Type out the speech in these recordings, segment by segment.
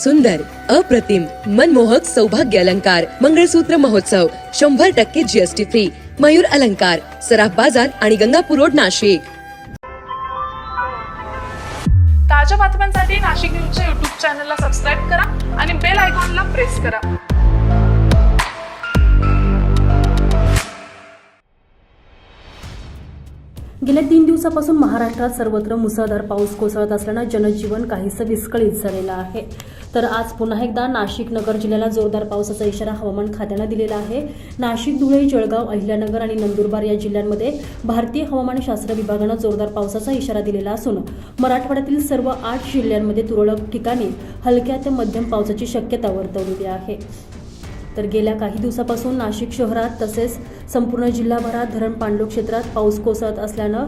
सुंदर अप्रतिम मनमोहक सौभाग्य अलंकार मंगळसूत्र महोत्सव शंभर टक्के जीएसटी फ्री मयूर अलंकार सराफ बाजार आणि गंगापूर रोड नाशिक. ताज्या बातम्यांसाठी नाशिक न्यूजच्या युट्यूब चॅनलला सबस्क्राईब करा आणि बेल आयकॉनला प्रेस करा. गेल्या तीन दिवसापासून महाराष्ट्रात सर्वत्र मुसळधार पाऊस कोसळत असल्यानं जनजीवन काहीसं विस्कळीत झालेलं आहे. तर आज पुन्हा एकदा नाशिक नगर जिल्ह्याला जोरदार पावसाचा इशारा हवामान खात्यानं दिलेला आहे. नाशिक धुळे जळगाव अहिल्यानगर आणि नंदुरबार या जिल्ह्यांमध्ये भारतीय हवामानशास्त्र विभागानं जोरदार पावसाचा इशारा दिलेला असून मराठवाड्यातील सर्व आठ जिल्ह्यांमध्ये तुरळक ठिकाणी हलक्या ते मध्यम पावसाची शक्यता वर्तवलेली आहे. तर गेल्या काही दिवसापासून नाशिक शहरात तसेच संपूर्ण जिल्हाभरात धरण पाणलोट क्षेत्रात पाऊस कोसळत असल्यानं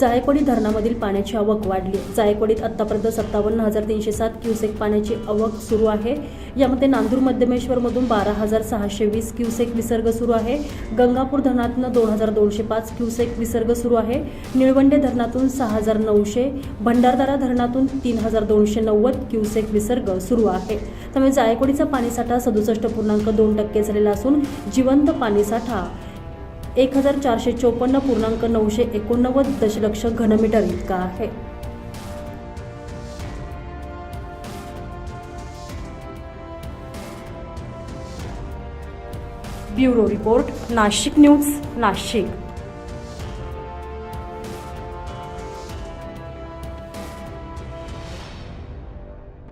जायकवाडी धरणामधील पाण्याची आवक वाढली. जायकवाडीत आत्तापर्यंत सत्तावन्न हजार तीनशे सात क्युसेक पाण्याची आवक सुरू आहे. यामध्ये नांदूर मध्यमेश्वरमधून बारा हजार सहाशे वीस क्युसेक विसर्ग सुरू आहे. गंगापूर धरणातून दोन हजार दोनशे पाच क्युसेक विसर्ग सुरू आहे. निळवंडे धरणातून सहा हजार नऊशे भंडारदारा धरणातून तीन हजार दोनशे नव्वद क्युसेक विसर्ग सुरू आहे. त्यामुळे जायकवाडीचा पाणीसाठा सदुसष्ट पूर्णांक दोन टक्के झालेला असून जिवंत पाणीसाठा एक हजार चारशे चोपन्न पूर्णांक नऊशे एकोणनव्वद दशलक्ष घनमीटर इतका आहे. Bureau report Nashik news Nashik.